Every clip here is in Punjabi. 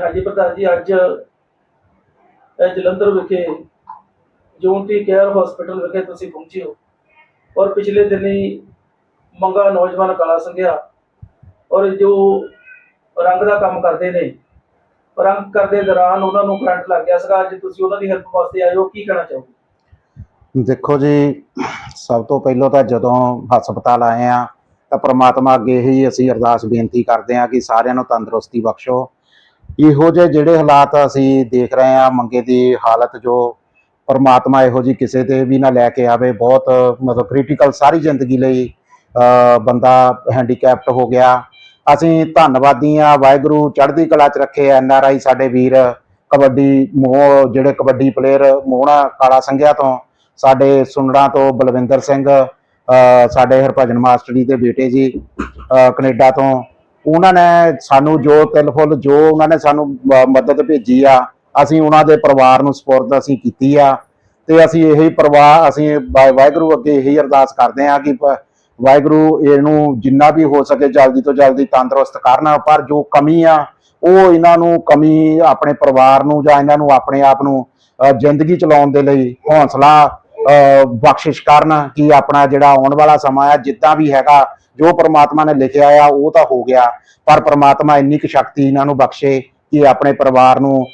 ਹਾਂਜੀ ਪ੍ਰਧਾਨ ਜੀ, ਅੱਜ ਜਲੰਧਰ ਵਿਖੇ ਜੂਨਟੀ ਕੇਅਰ ਹਸਪੀਟਲ ਵਿਖੇ ਤੁਸੀਂ ਪਹੁੰਚੇ ਹੋ ਔਰ ਪਿਛਲੇ ਦਿਨੀ ਮੰਗਾ ਨੌਜਵਾਨ ਕਾਲਾ ਸੰਘਿਆ ਔਰ ਜੋ ਰੰਗ ਦਾ ਕੰਮ ਕਰਦੇ ਨੇ, ਰੰਗ ਕਰਦੇ ਦੌਰਾਨ ਉਹਨਾਂ ਨੂੰ ਕਰੰਟ ਲੱਗ ਗਿਆ ਸੀਗਾ, ਅੱਜ ਤੁਸੀਂ ਉਹਨਾਂ ਦੀ ਹੈਲਪ ਵਾਸਤੇ ਆਏ ਹੋ, ਕੀ ਕਹਿਣਾ ਚਾਹੋਗੇ? ਦੇਖੋ ਜੀ, ਸਭ ਤੋਂ ਪਹਿਲਾਂ ਤਾਂ ਜਦੋਂ ਹਸਪਤਾਲ ਆਏ ਆ ਤਾਂ ਪ੍ਰਮਾਤਮਾ ਅੱਗੇ ਹੀ ਅਸੀਂ ਅਰਦਾਸ ਬੇਨਤੀ ਕਰਦੇ ਆ ਕਿ ਸਾਰਿਆਂ ਨੂੰ ਤੰਦਰੁਸਤੀ ਬਖਸ਼ੋ। ਇਹੋ ਜਿਹੇ ਜਿਹੜੇ ਹਾਲਾਤ ਅਸੀਂ ਦੇਖ ਰਹੇ ਆ ਮੰਗੇ ਦੀ ਹਾਲਤ ਜੋ ਪਰਮਾਤਮਾ ਇਹੋ ਜੀ ਕਿਸੇ ਤੇ ਵੀ ਨਾ ਲੈ ਕੇ ਆਵੇ ਬਹੁਤ ਮਤਲਬ ਕ੍ਰਿਟੀਕਲ ਸਾਰੀ ਜ਼ਿੰਦਗੀ ਲਈ ਬੰਦਾ ਹੈਂਡੀਕੈਪਟ ਹੋ ਗਿਆ। ਅਸੀਂ ਧੰਨਵਾਦੀ ਆ ਵਾਹਿਗੁਰੂ ਚੜ੍ਹਦੀ ਕਲਾ ਚ ਰੱਖੇ ਐਨ ਆਰ ਆਈ ਸਾਡੇ ਵੀਰ ਕਬੱਡੀ ਮੋਹ ਜਿਹੜੇ ਕਬੱਡੀ ਪਲੇਅਰ ਮੋਹਣਾ ਕਾਲਾ ਸੰਘਿਆ ਤੋਂ ਸਾਡੇ ਸੁੰਨੜਾਂ ਤੋਂ ਬਲਵਿੰਦਰ ਸਿੰਘ ਸਾਡੇ ਹਰਭਜਨ ਮਾਸਟਰ ਜੀ ਦੇ ਬੇਟੇ ਜੀ ਅ, ਕੈਨੇਡਾ ਤੋਂ ਉਹਨਾਂ ਨੇ ਸਾਨੂੰ ਜੋ ਤਿਲ ਫੁੱਲ, ਜੋ ਉਹਨਾਂ ਨੇ ਸਾਨੂੰ ਮਦਦ ਭੇਜੀ ਆ, ਅਸੀਂ ਉਹਨਾਂ ਦੇ ਪਰਿਵਾਰ ਨੂੰ ਸਪੋਰਟ ਅਸੀਂ ਕੀਤੀ ਆ। ਤੇ ਅਸੀਂ ਇਹੀ ਪਰਿਵਾਰ ਅਸੀਂ ਵਾਹਿਗੁਰੂ ਅੱਗੇ ਇਹੀ ਅਰਦਾਸ ਕਰਦੇ ਆ ਕਿ ਵਾਹਿਗੁਰੂ ਇਹਨੂੰ ਜਿੰਨਾ ਵੀ ਹੋ ਸਕੇ ਜਲਦੀ ਤੋਂ ਜਲਦੀ ਤੰਦਰੁਸਤ ਕਰਨਾ, ਪਰ ਜੋ ਕਮੀ ਆ, ਉਹ ਇਹਨਾਂ ਨੂੰ ਕਮੀ ਆਪਣੇ ਪਰਿਵਾਰ ਨੂੰ ਜਾਂ ਇਹਨਾਂ ਨੂੰ ਆਪਣੇ ਆਪ ਨੂੰ ਜ਼ਿੰਦਗੀ ਚਲਾਉਣ ਦੇ ਲਈ ਹੌਸਲਾ ਬਖਸ਼ਿਸ਼ ਕਰਨ ਕਿ ਆਪਣਾ ਜਿਹੜਾ ਆਉਣ ਵਾਲਾ ਸਮਾਂ ਆ ਜਿੱਦਾਂ ਵੀ ਹੈਗਾ ਜੋ ਪ੍ਰਮਾਤਮਾ ਨੇ ਲਿਖਿਆ ਆ ਉਹ ਤਾਂ ਹੋ ਗਿਆ। ਪਰ ਪ੍ਰਮਾਤਮਾ ਇੰਨੀ ਕੁ ਸ਼ਕਤੀ ਇਹਨਾਂ ਨੂੰ ਬਖਸ਼ੇ ਕਿ ਆਪਣੇ ਪਰਿਵਾਰ ਨੂੰ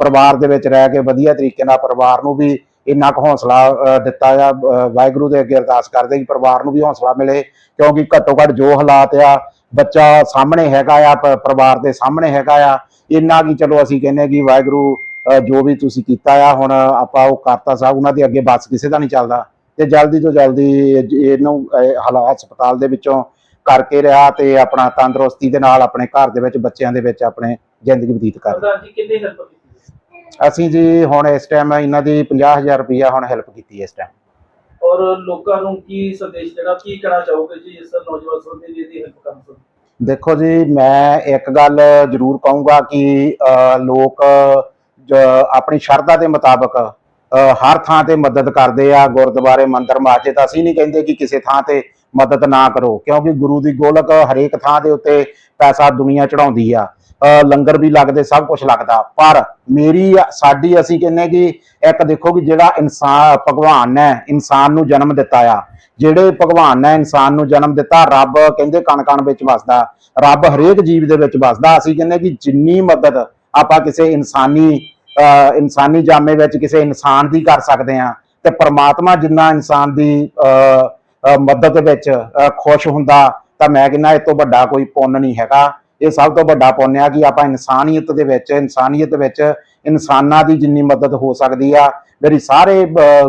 ਪਰਿਵਾਰ ਦੇ ਵਿੱਚ ਰਹਿ ਕੇ ਵਧੀਆ ਤਰੀਕੇ ਨਾਲ ਪਰਿਵਾਰ ਨੂੰ ਵੀ ਇੰਨਾ ਕੁ ਹੌਸਲਾ ਦਿੱਤਾ ਆ। ਅ, ਵਾਹਿਗੁਰੂ ਦੇ ਅੱਗੇ ਅਰਦਾਸ ਕਰਦੇ ਕਿ ਪਰਿਵਾਰ ਨੂੰ ਵੀ ਹੌਸਲਾ ਮਿਲੇ ਕਿਉਂਕਿ ਘੱਟੋ ਘੱਟ ਜੋ ਹਾਲਾਤ ਆ ਬੱਚਾ ਸਾਹਮਣੇ ਹੈਗਾ ਆ ਪਰਿਵਾਰ ਦੇ ਸਾਹਮਣੇ ਹੈਗਾ ਆ ਇੰਨਾ ਕੀ ਚਲੋ ਅਸੀਂ ਕਹਿੰਦੇ ਕਿ ਵਾਹਿਗੁਰੂ ਜੋ ਵੀ ਤੁਸੀਂ ਕੀਤਾ ਆ ਹੁਣ ਆਪਾਂ ਉਹ ਕਰਤਾ ਸਾਹਿਬ ਉਹਨਾਂ ਦੇ ਅੱਗੇ ਬਸ ਕਿਸੇ ਦਾ ਨਹੀਂ ਚੱਲਦਾ। ਤੇ ਜਲਦੀ ਤੋਂ ਜਲਦੀ ਇਹ- ਇਹਨੂੰ ਹਾਲਾਤ ਹਸਪਤਾਲ ਦੇ ਵਿੱਚੋਂ ਕਰਕੇ ਰਿਹਾ ਤੇ ਆਪਣਾ ਤੰਦਰੁਸਤੀ ਦੇ ਨਾਲ ਆਪਣੇ ਘਰ ਦੇ ਵਿੱਚ ਬੱਚਿਆਂ ਦੇ ਵਿੱਚ ਆਪਣੇ ਜ਼ਿੰਦਗੀ ਬਤੀਤ ਕਰ ਪ੍ਰਧਾਨ ਜੀ ਕਿੰਨੀ ਹੈਲਪ ਕੀਤੀ ਅਸੀਂ ਜੀ ਹੁਣ ਇਸ ਟਾਈਮ ਇਹਨਾਂ ਦੀ 50000 ਰੁਪਇਆ ਹੁਣ ਹੈਲਪ ਕੀਤੀ ਇਸ ਟਾਈਮ ਔਰ ਲੋਕਾਂ ਨੂੰ ਕੀ ਸੰਦੇਸ਼ ਦੇਣਾ ਕੀ ਕਹਿਣਾ ਚਾਹੋਗੇ ਜੀ ਇਸ ਨੌਜਵਾਨ ਸੰਦੇ ਦੀ ਇਹਦੀ ਹੈਲਪ ਕਰਨ ਤੋਂ ਦੇਖੋ ਜੀ ਮੈਂ ਇੱਕ ਗੱਲ ਜ਼ਰੂਰ ਕਹੂੰਗਾ ਕਿ ਲੋਕ ਆਪਣੀ ਸ਼ਰਧਾ ਦੇ ਮੁਤਾਬਕ ਅ, ਹਰ ਥਾਂ ਤੇ ਮਦਦ ਕਰਦੇ ਆ ਗੁਰਦੁਆਰੇ ਮੰਦਿਰ ਮਸਜਿਦ ਅਸੀਂ ਨਹੀਂ ਕਹਿੰਦੇ ਕਿ ਕਿਸੇ ਥਾਂ ਤੇ ਮਦਦ ਨਾ ਕਰੋ ਕਿਉਂਕਿ ਗੁਰੂ ਦੀ ਗੋਲਕ ਹਰੇਕ ਥਾਂ ਦੇ ਉੱਤੇ ਪੈਸਾ ਦੁਨੀਆ ਚੜਾਉਂਦੀ ਆ। ਲੰਗਰ ਵੀ ਲੱਗਦੇ ਸਭ ਕੁਝ ਲੱਗਦਾ ਪਰ ਮੇਰੀ ਸਾਡੀ ਅਸੀਂ ਕਹਿੰਨੇ ਕਿ ਇੱਕ ਦੇਖੋ ਕਿ ਜਿਹੜਾ ਇਨਸਾਨ ਭਗਵਾਨ ਨੇ ਇਨਸਾਨ ਨੂੰ ਜਨਮ ਦਿੱਤਾ ਆ ਜਿਹੜੇ ਭਗਵਾਨ ਨੇ ਇਨਸਾਨ ਨੂੰ ਜਨਮ ਦਿੱਤਾ ਰੱਬ ਕਹਿੰਦੇ ਕਣ ਕਣ ਵਿੱਚ ਵਸਦਾ ਰੱਬ ਹਰੇਕ ਜੀਵ ਦੇ ਵਿੱਚ ਵਸਦਾ ਅਸੀਂ ਕਹਿੰਦੇ ਕਿ ਜਿੰਨੀ ਮਦਦ ਆਪਾਂ ਕਿਸੇ ਇਨਸਾਨੀ ਇਨਸਾਨੀ ਜਾਮੇ ਵਿੱਚ ਕਿਸੇ ਇਨਸਾਨ ਦੀ ਕਰ ਸਕਦੇ ਆ ਤੇ ਪਰਮਾਤਮਾ ਜਿੰਨਾ ਇਨਸਾਨ ਦੀ ਮਦਦ ਵਿੱਚ ਖੁਸ਼ ਹੁੰਦਾ ਤਾਂ ਮੈਂ ਕਹਿੰਦਾ ਇਹ ਤੋਂ ਵੱਡਾ ਕੋਈ ਪੁੰਨ ਨਹੀਂ ਹੈਗਾ। ਇਹ ਸਭ ਤੋਂ ਵੱਡਾ ਪੁੰਨ ਆ ਕਿ ਆਪਾਂ ਇਨਸਾਨੀਅਤ ਦੇ ਵਿੱਚ, ਇਨਸਾਨੀਅਤ ਵਿੱਚ ਇਨਸਾਨਾਂ ਦੀ ਜਿੰਨੀ ਮਦਦ ਹੋ ਸਕਦੀ ਆ, ਮੇਰੀ ਸਾਰੇ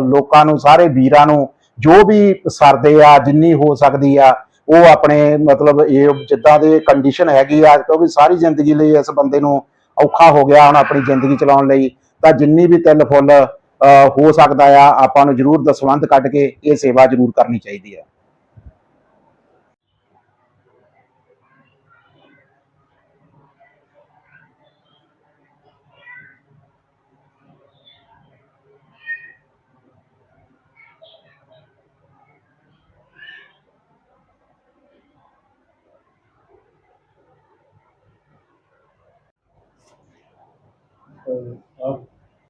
ਲੋਕਾਂ ਨੂੰ, ਸਾਰੇ ਵੀਰਾਂ ਨੂੰ, ਜੋ ਵੀ ਸਰਦੇ ਆ, ਜਿੰਨੀ ਹੋ ਸਕਦੀ ਆ, ਉਹ ਆਪਣੇ ਮਤਲਬ ਇਹ ਜਿੱਦਾਂ ਦੇ ਕੰਡੀਸ਼ਨ ਹੈਗੀ ਆ, ਕਿਉਂਕਿ ਸਾਰੀ ਜ਼ਿੰਦਗੀ ਲਈ ਇਸ ਬੰਦੇ ਨੂੰ ਔਖਾ ਹੋ ਗਿਆ ਹੁਣ ਆਪਣੀ ਜ਼ਿੰਦਗੀ ਚਲਾਉਣ ਲਈ ਤਾਂ ਜਿੰਨੀ ਵੀ ਤਿਲ ਫੁੱਲ ਅਹ, ਹੋ ਸਕਦਾ ਆ ਆਪਾਂ ਨੂੰ ਜ਼ਰੂਰ ਦਸਵੰਧ ਕੱਢ ਕੇ ਇਹ ਸੇਵਾ ਜ਼ਰੂਰ ਕਰਨੀ ਚਾਹੀਦੀ ਹੈ ਆਪ